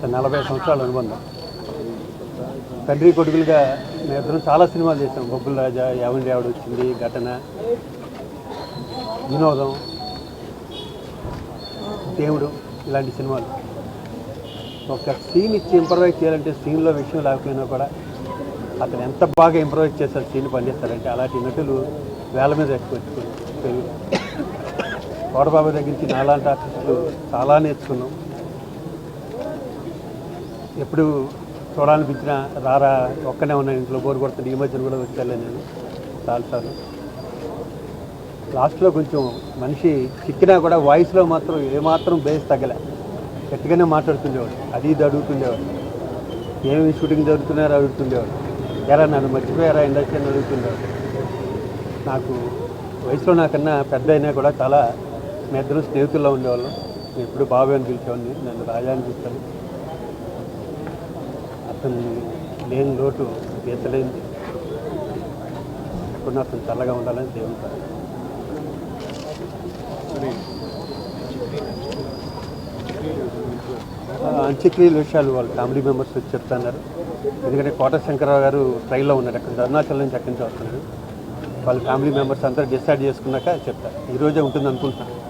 గత నలభై సంవత్సరాల అనుబంధం. తండ్రి కొడుకులుగా మేమిద్దరం చాలా సినిమాలు చేసాం. బొబ్బుల రాజా యావండి ఆవిడ వచ్చింది ఘటన వినోదం దేవుడు ఇలాంటి సినిమాలు. ఒక సీన్ ఇచ్చి ఇంప్రవైజ్ చేయాలంటే సీన్లో విషయం లేకపోయినా కూడా అతను ఎంత బాగా ఇంప్రవైజ్ చేస్తారు సీన్ పనిచేస్తారంటే అలాంటి నటులు వేల మీద ఎక్కువ కోడబాబు దగ్గర నుంచి నాలాంటి ఆర్టిస్టులు చాలా నేర్చుకున్నాం. ఎప్పుడు చూడాలనిపించినా రారా ఒక్కనే ఉన్నాను ఇంట్లో బోర్ కొడుతుంది ఈ మధ్యన కూడా వచ్చాను నేను. చాలాసార్లు లాస్ట్లో కొంచెం మనిషి చిక్కినా కూడా వాయిస్లో మాత్రం ఏమాత్రం బేస్ తగ్గలే. గట్టిగానే మాట్లాడుతుండేవాడు. అది ఇది అడుగుతుండేవాడు. ఏమి షూటింగ్ జరుగుతున్నారో అడుగుతుండేవాడు. ఎరా నన్ను మర్చిపోయారా ఇండస్ట్రీ అని అడుగుతుండేవాడు. నాకు వయసులో నాకన్నా పెద్ద అయినా కూడా చాలా మీ ఇద్దరు స్నేహితుల్లో ఉండేవాళ్ళం. ఎప్పుడు బాబు అని పిలిచేవాడిని. నన్ను రాజా అని పిలుస్తాను లేని లోటు తీర్చలేంది ఎప్పుడు అతను చల్లగా ఉండాలని దేవుని అంత్యక్రియల విషయాలు వాళ్ళ ఫ్యామిలీ మెంబర్స్ వచ్చి చెప్తున్నారు. ఎందుకంటే కోట శంకరరావు గారు ట్రైన్లో ఉన్నారు అక్కడ. అరుణాచల్ నుంచి అక్కడి నుంచి వస్తున్నారు. వాళ్ళ ఫ్యామిలీ మెంబర్స్ అంతా డిసైడ్ చేసుకున్నాక చెప్తారు. ఈరోజే ఉంటుంది అనుకుంటున్నాను.